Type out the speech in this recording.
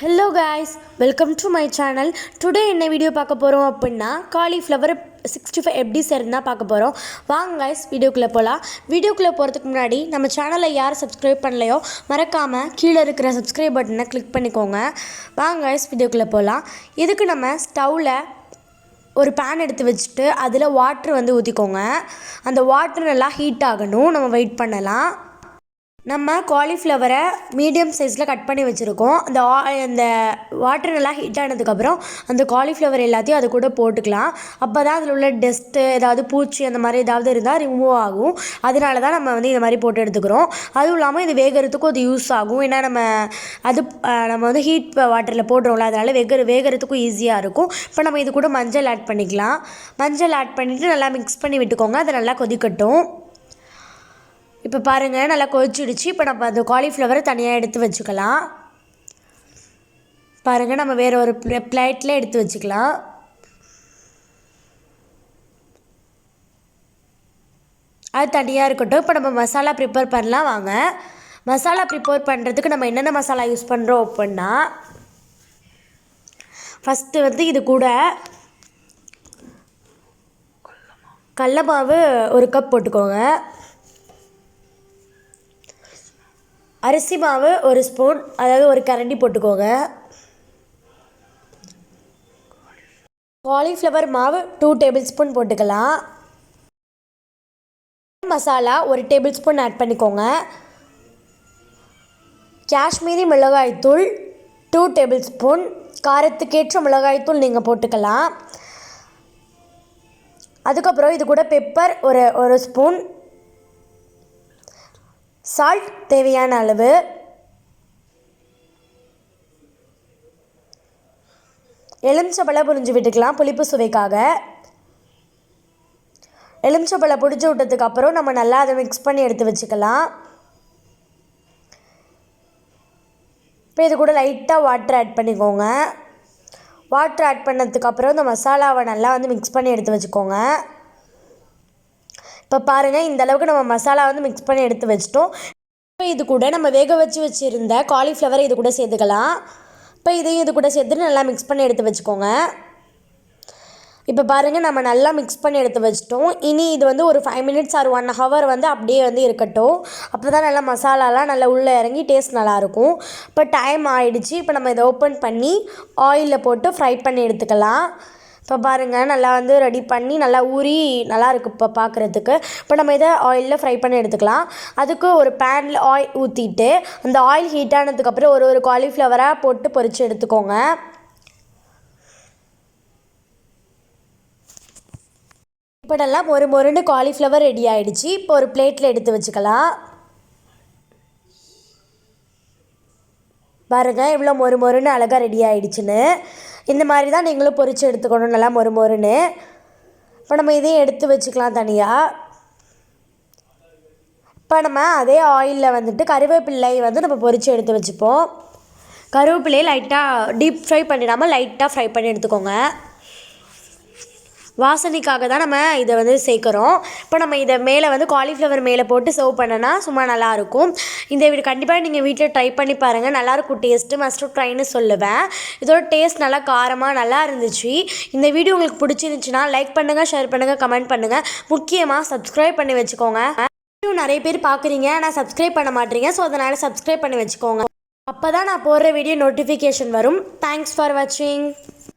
Hello guys welcome to my channel today என்ன video பார்க்க போகிறோம் அப்படின்னா காலிஃப்ளவர் சிக்ஸ்டி ஃபைவ் எப்படி சேர்ந்தால் பார்க்க போகிறோம் வாங்க காய்ஸ் வீடியோக்குள்ளே போகலாம் வீடியோக்குள்ளே போகிறதுக்கு முன்னாடி நம்ம சேனலை யார் சப்ஸ்கிரைப் பண்ணலையோ மறக்காமல் கீழே இருக்கிற சப்ஸ்கிரைப் பட்டனை கிளிக் பண்ணிக்கோங்க. வாங்க காய்ஸ் வீடியோக்குள்ளே போகலாம் இதுக்கு நம்ம ஸ்டவ்வில் ஒரு பேன் எடுத்து வச்சுட்டு அதில் வாட்ரு வந்து ஊற்றிக்கோங்க அந்த வாட்ரு நல்லா ஹீட் ஆகணும். நம்ம வெயிட் பண்ணலாம். நம்ம காலிஃப்ளவரை மீடியம் சைஸில் கட் பண்ணி வச்சுருக்கோம். அந்த ஆ அந்த வாட்டர் நல்லா ஹீட் ஆனதுக்கப்புறம் அந்த காலிஃப்ளவர் எல்லாத்தையும் அது கூட போட்டுக்கலாம். அப்போ தான் அதில் உள்ள டஸ்ட்டு ஏதாவது பூச்சி அந்த மாதிரி ஏதாவது இருந்தால் ரிமூவ் ஆகும். அதனால தான் நம்ம வந்து இந்த மாதிரி போட்டு எடுத்துக்கிறோம். அதுவும் இல்லாமல் இது வேகிறதுக்கும் அது யூஸ் ஆகும். ஏன்னா நம்ம அது நம்ம வந்து ஹீட் வாட்டரில் போடுறோம்ல அதனால் வேக வேகிறதுக்கும் ஈஸியாக இருக்கும். இப்போ நம்ம இது கூட மஞ்சள் ஆட் பண்ணிக்கலாம். மஞ்சள் ஆட் பண்ணிவிட்டு நல்லா மிக்ஸ் பண்ணி விட்டுக்கோங்க. அது நல்லா கொதிக்கட்டும். இப்போ பாருங்கள் நல்லா கொதிச்சிடுச்சு. இப்போ நம்ம அந்த காலிஃப்ளவரை தனியாக எடுத்து வச்சுக்கலாம். பாருங்கள் நம்ம வேறு ஒரு பிளேட்டில் எடுத்து வச்சுக்கலாம். அது தனியாக இருக்கட்டும். இப்போ நம்ம மசாலா ப்ரிப்பேர் பண்ணலாம் வாங்க. மசாலா ப்ரிப்பேர் பண்ணுறதுக்கு நம்ம என்னென்ன மசாலா யூஸ் பண்ணுறோம் அப்படின்னா ஃபஸ்ட்டு வந்து இது கூட கடல மாவு ஒரு கப் போட்டுக்கோங்க. அரிசி மாவு ஒரு ஸ்பூன் அதாவது ஒரு கரண்டி போட்டுக்கோங்க. காலிஃப்ளவர் மாவு டூ டேபிள் ஸ்பூன் போட்டுக்கலாம். மசாலா ஒரு டேபிள் ஸ்பூன் ஆட் பண்ணிக்கோங்க. காஷ்மீரி மிளகாய்த்தூள் டூ டேபிள் ஸ்பூன் காரத்துக்கேற்ற மிளகாய்த்தூள் நீங்கள் போட்டுக்கலாம். அதுக்கப்புறம் இது கூட பெப்பர் ஒரு ஒரு ஸ்பூன் சால்ட் தேவையான அளவு. எலுமிச்சப்பழம் புரிஞ்சு விட்டுக்கலாம் புளிப்பு சுவைக்காக. எலுமிச்சப்பழம் புடிச்சு விட்டதுக்கு அப்புறம் நம்ம நல்லா அதை மிக்ஸ் பண்ணி எடுத்து வச்சுக்கலாம். இப்போ இது கூட லைட்டாக வாட்டர் ஆட் பண்ணிக்கோங்க. வாட்டர் ஆட் பண்ணதுக்கப்புறம் இந்த மசாலாவை நல்லா வந்து மிக்ஸ் பண்ணி எடுத்து வச்சுக்கோங்க. இப்போ பாருங்கள் இந்த அளவுக்கு நம்ம மசாலா வந்து மிக்ஸ் பண்ணி எடுத்து வச்சிட்டோம். இப்போ இது கூட நம்ம வேக வச்சு வச்சுருந்த காலிஃப்ளவரை இது கூட சேர்த்துக்கலாம். இப்போ இதையும் இது கூட சேர்த்துட்டு நல்லா மிக்ஸ் பண்ணி எடுத்து வச்சுக்கோங்க. இப்போ பாருங்கள் நம்ம நல்லா மிக்ஸ் பண்ணி எடுத்து வச்சிட்டோம். இனி இது வந்து ஒரு five minutes or one hour வந்து அப்படியே வந்து இருக்கட்டும். அப்போ தான் நல்லா மசாலாலாம் நல்லா உள்ளே இறங்கி டேஸ்ட் நல்லாயிருக்கும். இப்போ டைம் ஆகிடுச்சு இப்போ நம்ம இதை ஓப்பன் பண்ணி ஆயிலில் போட்டு ஃப்ரை பண்ணி எடுத்துக்கலாம். இப்போ பாருங்கள் நல்லா வந்து ரெடி பண்ணி நல்லா ஊறி நல்லா இப்போ பார்க்குறதுக்கு இப்போ நம்ம இதை ஆயிலில் ஃப்ரை பண்ணி எடுத்துக்கலாம். அதுக்கு ஒரு பேனில் ஆயில் ஊற்றிட்டு அந்த ஆயில் ஹீட் ஆனதுக்கப்புறம் ஒரு ஒரு காலிஃப்ளவராக போட்டு பொரித்து எடுத்துக்கோங்க. இப்போ நல்லா மொறு மொறுன்னு காலிஃப்ளவர் ரெடி ஆகிடுச்சு இப்போ ஒரு பிளேட்டில் எடுத்து வச்சுக்கலாம். பாருங்கள் இவ்வளோ மொறு மொறுன்னு அழகாக ரெடி ஆகிடுச்சின்னு இந்த மாதிரி தான் நீங்களும் பொறிச்சு எடுத்துக்கணும் நல்லா மொறு மொறுன்னு. இப்போ நம்ம இதையும் எடுத்து வச்சுக்கலாம் தனியாக இப்போ நம்ம அதே ஆயிலில் வந்துட்டு கருவேப்பிள்ளை வந்து நம்ம பொறிச்சு எடுத்து வச்சுப்போம். கருவேப்பிலையை லைட்டாக டீப் ஃப்ரை பண்ணிடாமல் லைட்டாக ஃப்ரை பண்ணி எடுத்துக்கோங்க. வாசனைக்காக தான் நம்ம இதை வந்து சேர்க்குறோம். இப்போ நம்ம இதை மேலே வந்து காலிஃப்ளவர் மேலே போட்டு சர்வ் பண்ணனா சும்மா நல்லாயிருக்கும் இந்த வீடு கண்டிப்பாக நீங்கள் வீட்டில் ட்ரை பண்ணி பாருங்கள் நல்லாயிருக்கும் டேஸ்ட்டு மஸ்ட்டு ட்ரைன்னு சொல்லுவேன். இதோட டேஸ்ட் நல்லா காரமாக நல்லா இருந்துச்சு. இந்த வீடியோ உங்களுக்கு பிடிச்சிருந்துச்சுன்னா லைக் பண்ணுங்கள் ஷேர் பண்ணுங்கள் கமெண்ட் பண்ணுங்கள் முக்கியமாக சப்ஸ்கிரைப் பண்ணி வச்சுக்கோங்க. வீடியோ நிறைய பேர் பார்க்குறீங்க ஆனால் சப்ஸ்கிரைப் பண்ண மாட்டீங்க. ஸோ அதனால் சப்ஸ்கிரைப் பண்ணி வச்சுக்கோங்க. அப்போ தான் நான் போடுற வீடியோ நோட்டிஃபிகேஷன் வரும். தேங்க்ஸ் ஃபார் வாட்சிங்